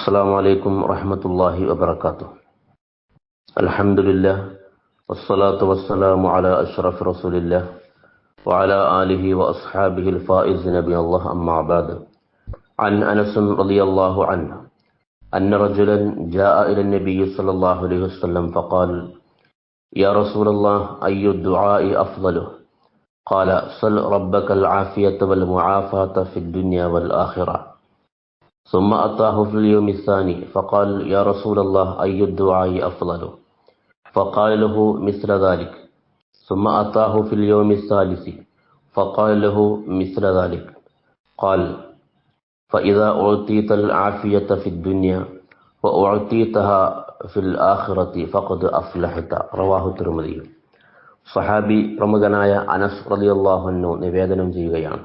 السلام عليكم ورحمة الله وبركاته الحمد لله والصلاة والسلام على أشرف رسول الله وعلى آله وأصحابه الفائز نبي الله أما بعد عن أنس رضي الله عنه أن رجلا جاء إلى النبي صلى الله عليه وسلم فقال يا رسول الله أي الدعاء أفضله قال صل ربك العافية والمعافاة في الدنيا والآخرة ثم أتاه في اليوم الثاني فقال يا رسول الله أي الدعاء أفضل فقال له مثل ذلك ثم أتاه في اليوم الثالث فقال له مثل ذلك قال فإذا أعطيت العافية في الدنيا وأعطيتها في الآخرة فقد أفلحت رواه الترمذي സഹാബി പ്രമുഖനായ അനസ് റളിയല്ലാഹു നിവേദനം ചെയ്യുകയാണ്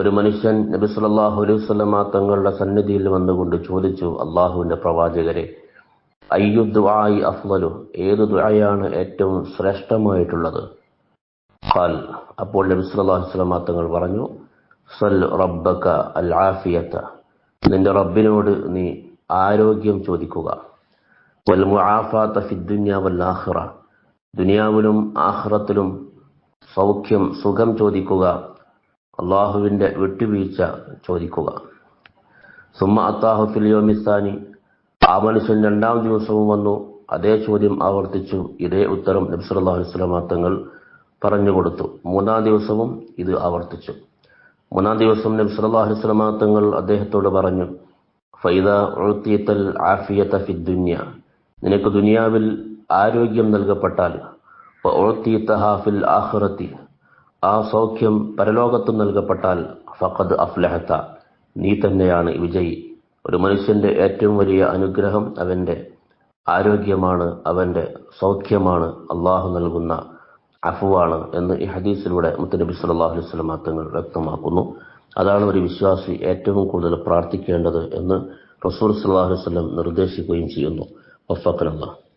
ഒരു മനുഷ്യൻ നബി സല്ലല്ലാഹു അലൈഹി തങ്ങളുടെ സന്നിധിയിൽ വന്നുകൊണ്ട് ചോദിച്ചു അള്ളാഹുവിന്റെ പ്രവാചകരെ അയ്യു ദുആയി ഏത് ദുആയാണ് ഏറ്റവും ശ്രേഷ്ഠമായിട്ടുള്ളത്? അപ്പോൾ നബി സല്ലല്ലാഹു അലൈഹി തങ്ങൾ പറഞ്ഞു സൽ റബ്ബക അൽ ആഫിയത നിന്റെ റബ്ബിനോട് നീ ആരോഗ്യം ചോദിക്കുക. വൽ മുആഫാത ഫിദ് വൽ ദുനിയാവിലും ആഖിറത്തിലും സൗഖ്യം സുഖം ചോദിക്കുക. അള്ളാഹുവിന്റെ വിട്ടുവീഴ്ച ചോദിക്കുക. സുമ അത്താഹു ഫിലിയോമിസ്ഥാനി ആ മനുഷ്യൻ രണ്ടാം ദിവസവും വന്നു. അതേ ചോദ്യം ആവർത്തിച്ചു. ഇതേ ഉത്തരം നബ്സല്ലാഹു വസ്ലാം തങ്ങൾ പറഞ്ഞു കൊടുത്തു. മൂന്നാം ദിവസവും ഇത് ആവർത്തിച്ചു. മൂന്നാം ദിവസം നബ്സല്ലാഹു വസ്ലാം തങ്ങൾ അദ്ദേഹത്തോട് പറഞ്ഞു ഫൈദ ഉൾത്തീത്തൽ ആഫിയത്ത ഫിദ്ദുന്യ നിനക്ക് ദുനിയാവിൽ ആരോഗ്യം നൽകപ്പെട്ടാൽ ഹാഫിൽ ആഖിറത്തി. ആ സൗഖ്യം പരലോകത്തും നൽകപ്പെട്ടാൽ ഫഖദ് അഫ്ലഹത്ത. നീ തന്നെയാണ് വിജയി. ഒരു മനുഷ്യന്റെ ഏറ്റവും വലിയ അനുഗ്രഹം അവന്റെ ആരോഗ്യമാണ് അവന്റെ സൗഖ്യമാണ് അള്ളാഹു നൽകുന്ന അഫുവാണ് എന്ന് ഈ ഹദീസിലൂടെ മുത്തനബി സല്ലാഹു അലൈഹി വസല്ലം തങ്ങൾ വ്യക്തമാക്കുന്നു. അതാണ് ഒരു വിശ്വാസി ഏറ്റവും കൂടുതൽ പ്രാർത്ഥിക്കേണ്ടത് എന്ന് റസൂർ സല്ലാഹു വസല്ലം നിർദ്ദേശിക്കുകയും ചെയ്യുന്നു. വഫഖനല്ലാഹ്